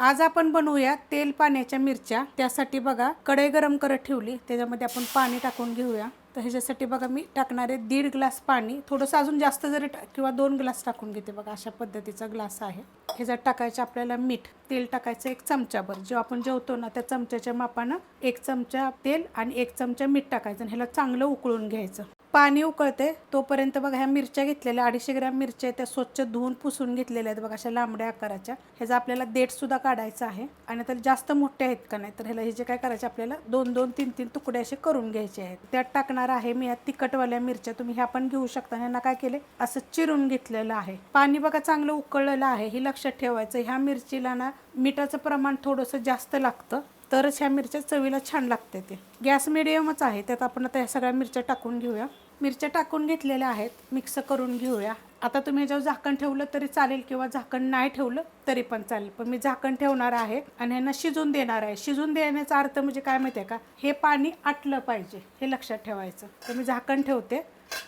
आज आपण बनवूया तेल पाण्याच्या मिरच्या. त्यासाठी बघा कढई गरम करत ठेवली. त्याच्यामध्ये आपण पाणी टाकून घेऊया. तर ह्याच्यासाठी बघा मी टाकणार आहे दीड ग्लास पाणी थोडंसं अजून जास्त जरी टा- किंवा दोन ग्लास टाकून घेते बघा अशा पद्धतीचा ग्लास आहे. ह्याच्यात टाकायचं आपल्याला मीठ तेल टाकायचं एक चमचाभर. जेव्हा आपण जेवतो ना त्या चमच्याच्या मापानं एक चमचा तेल आणि एक चमचा मीठ टाकायचं आणि ह्याला चांगलं उकळून घ्यायचं. पाणी उकळते तोपर्यंत बघा ह्या मिरच्या घेतलेल्या अडीचशे ग्रॅम मिरच्या आहेत त्या स्वच्छ धुवून पुसून घेतलेल्या आहेत बघा अशा लांबड्या आकाराच्या. ह्याचा आपल्याला देठसुद्धा काढायचं काढायचा आहे. आणि तर जास्त मोठे आहेत का नाही तर ह्याला हे जे काय करायचे आपल्याला दोन दोन तीन तीन तुकडे असे करून घ्यायचे आहेत. त्यात टाकणार आहे मी या तिखटवाल्या मिरच्या. तुम्ही ह्या पण घेऊ शकता. ह्यांना काय केले असं चिरून घेतलेलं आहे. पाणी बघा चांगलं उकळलेलं आहे. हे लक्षात ठेवायचं ह्या मिरचीला ना मिठाचं प्रमाण थोडंसं जास्त लागतं. तरच ह्या मिरच्या चवीला छान लागते ते. गॅस मिडियमच आहे त्यात आपण आता ह्या सगळ्या मिरच्या टाकून घेऊया. मिरच्या टाकून घेतलेल्या आहेत मिक्स करून घेऊया. आता तुम्ही ह्याच्यावर झाकण ठेवलं तरी चालेल किंवा झाकण नाही ठेवलं तरी पण चालेल. पण मी झाकण ठेवणार आहे आणि ह्यांना शिजून देणार आहे. शिजून देण्याचा अर्थ म्हणजे काय माहिती आहे का? हे पाणी आटलं पाहिजे हे लक्षात ठेवायचं. तर मी झाकण ठेवते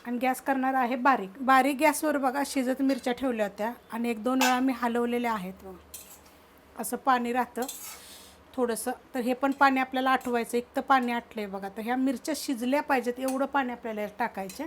आणि गॅस करणार आहे बारीक. बारीक गॅसवर बघा शिजत मिरच्या ठेवल्या होत्या आणि एक दोन वेळा मी हलवलेल्या आहेत. असं पाणी राहतं. थोडंसं. तर हे पण पाणी आपल्याला आठवायचं. एक तर पाणी आटलं आहे बघा. तर ह्या मिरच्या शिजल्या पाहिजेत. एवढं पाणी आपल्याला टाकायचे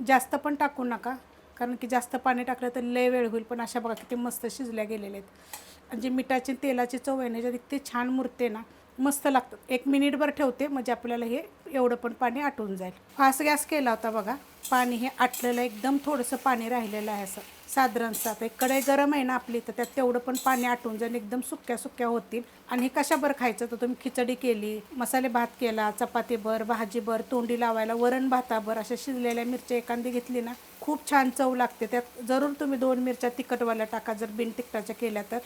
जास्त पण टाकू नका. कारण की जास्त पाणी टाकलं तर लय वेळ होईल. पण अशा बघा किती मस्त शिजल्या गेलेल्या आहेत. आणि जे मिठाची तेलाची चव आहे ना ज्यात इतकी छान मुरते ना मस्त लागतं एक मिनिटभर ठेवते. म्हणजे आपल्याला हे एवढं पण पाणी आटून जाईल. फास्ट गॅस केला होता बघा. पाणी हे आटलेलं एकदम थोडंसं पाणी राहिलेलं आहे असं. साधारण आता एक कढई गरम आहे ना आपली तर त्यात तेवढं पण पाणी आटून जाईल एकदम सुक्या सुक्या होतील. आणि हे कशाभर खायचं? तर तुम्ही खिचडी केली मसाले भात केला चपातीभर भाजीभर तोंडी लावायला वरण भाताभर अशा शिजलेल्या मिरच्या एखादी घेतली ना खूप छान चव लागते. त्यात जरूर तुम्ही दोन मिरच्या तिखटवाल्या टाका जर बिन तिखटाच्या केल्या तर.